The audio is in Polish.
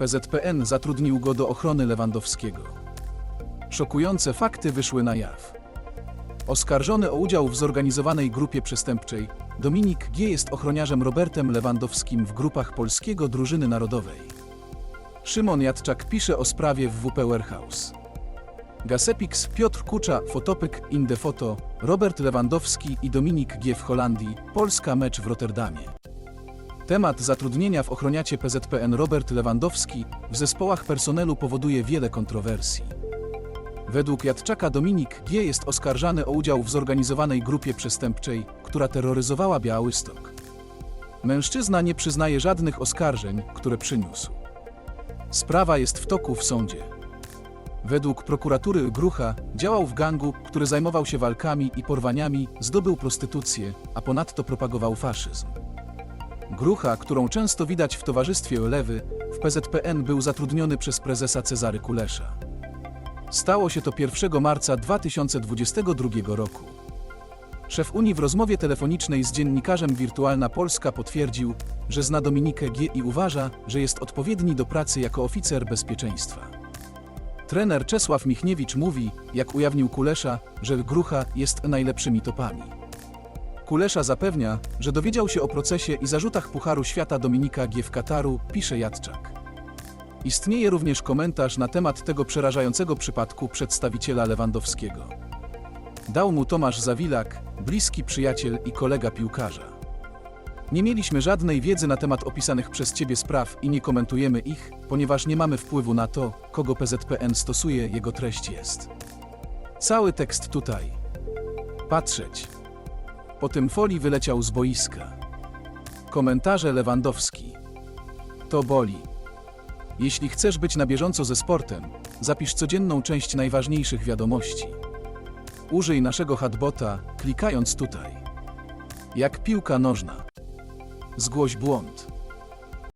PZPN zatrudnił go do ochrony Lewandowskiego. Szokujące fakty wyszły na jaw. Oskarżony o udział w zorganizowanej grupie przestępczej, Dominik G. jest ochroniarzem Robertem Lewandowskim w grupach polskiego drużyny narodowej. Szymon Jadczak pisze o sprawie w WP Warehouse. Gasepix, Piotr Kucza, Fotopyk, Indefoto, Robert Lewandowski i Dominik G. w Holandii, Polska mecz w Rotterdamie. Temat zatrudnienia w ochroniacie PZPN Robert Lewandowski w zespołach personelu powoduje wiele kontrowersji. Według Jadczaka Dominik G. jest oskarżany o udział w zorganizowanej grupie przestępczej, która terroryzowała Białystok. Mężczyzna nie przyznaje żadnych oskarżeń, które przyniósł. Sprawa jest w toku w sądzie. Według prokuratury Grucha działał w gangu, który zajmował się walkami i porwaniami, zdobył prostytucję, a ponadto propagował faszyzm. Grucha, którą często widać w towarzystwie Lewy, w PZPN był zatrudniony przez prezesa Cezary Kulesza. Stało się to 1 marca 2022 roku. Szef Unii w rozmowie telefonicznej z dziennikarzem Wirtualna Polska potwierdził, że zna Dominikę G. i uważa, że jest odpowiedni do pracy jako oficer bezpieczeństwa. Trener Czesław Michniewicz mówi, jak ujawnił Kulesza, że Grucha jest najlepszymi topami. Kulesza zapewnia, że dowiedział się o procesie i zarzutach Pucharu Świata Dominika G. w Kataru, pisze Jadczak. Istnieje również komentarz na temat tego przerażającego przypadku przedstawiciela Lewandowskiego. Dał mu Tomasz Zawilak, bliski przyjaciel i kolega piłkarza. Nie mieliśmy żadnej wiedzy na temat opisanych przez Ciebie spraw i nie komentujemy ich, ponieważ nie mamy wpływu na to, kogo PZPN stosuje, jego treść jest. Cały tekst tutaj. Patrzeć. Po tym folii wyleciał z boiska. Komentarze Lewandowski. To boli. Jeśli chcesz być na bieżąco ze sportem, zapisz codzienną część najważniejszych wiadomości. Użyj naszego chatbota, klikając tutaj. Jak piłka nożna. Zgłoś błąd.